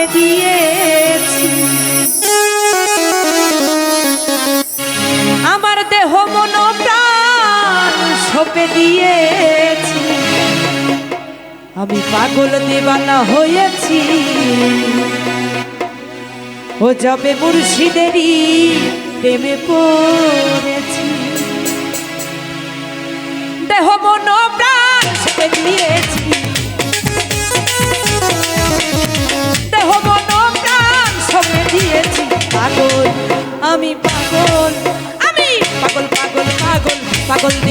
সপে দিয়েছি। আমার দেহ মন প্রাণ সপে দিয়েছি। আমি পাগল দেবানা হয়েছি। ও যাবে মুর্শিদেরই প্রেমে পড়েছি পাগল পাগল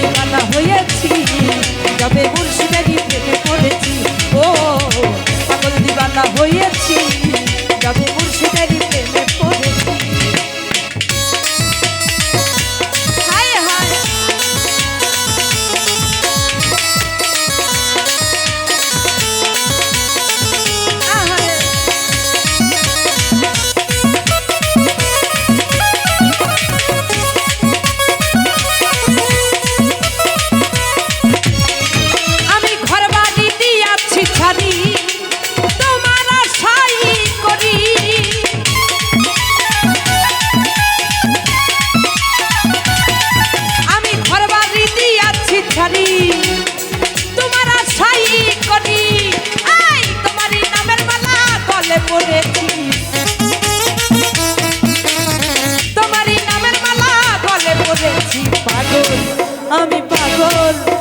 করি। আই তোমারই নামের মালা গলে পড়েছি। তোমারই নামের মালা গলে পড়েছি। পাগল, আমি পাগল।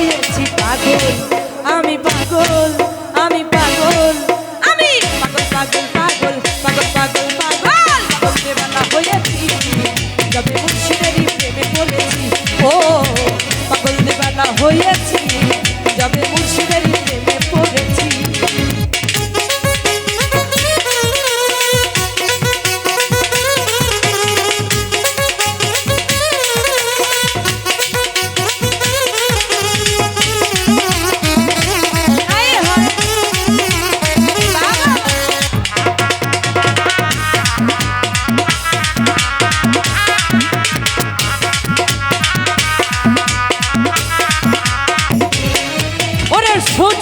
হয়েছি পাগল। আমি পাগল আমি পাগল। আমি পাগল পাগল পাগল পাগল পাগল পাগল। পাগল দেবানা হয়েছি যবে মুর্শিদেরই প্রেমে পড়েছি। ও পাগল দেবানা হয়েছি।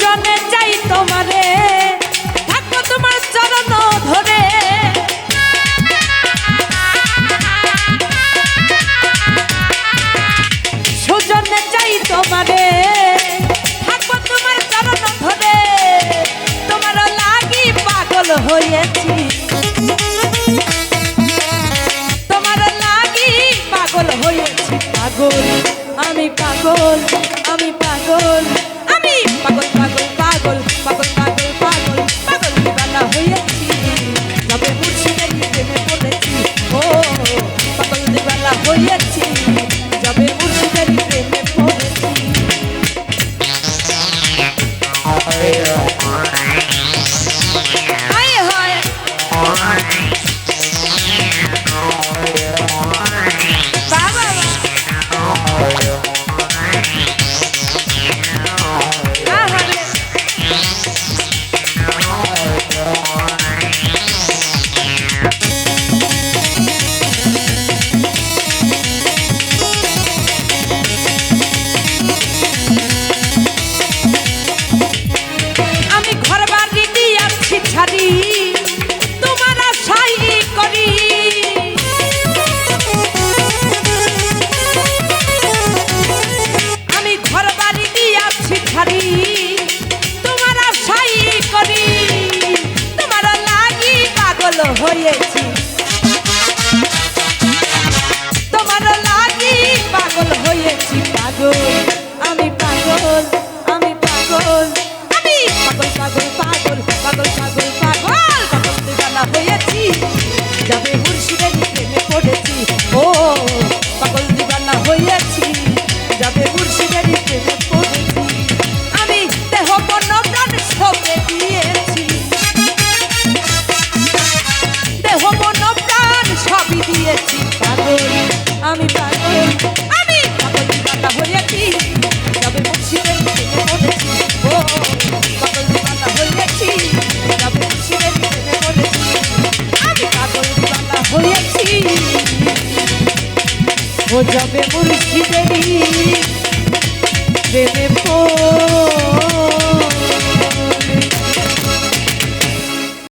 সুজনে চাই তোমারে। থাকব তোমার চরণ ধরে। সুজনে চাই তোমারে। থাকব তোমার চরণ ধরে। তোমার লাগি পাগল হয়েছি। তোমার লাগি পাগল হয়েছি। পাগল, আমি পাগল আমি পাগল। দিবানা 48. ও যাবে মুর্শিদেরই প্রেমে পড়েছি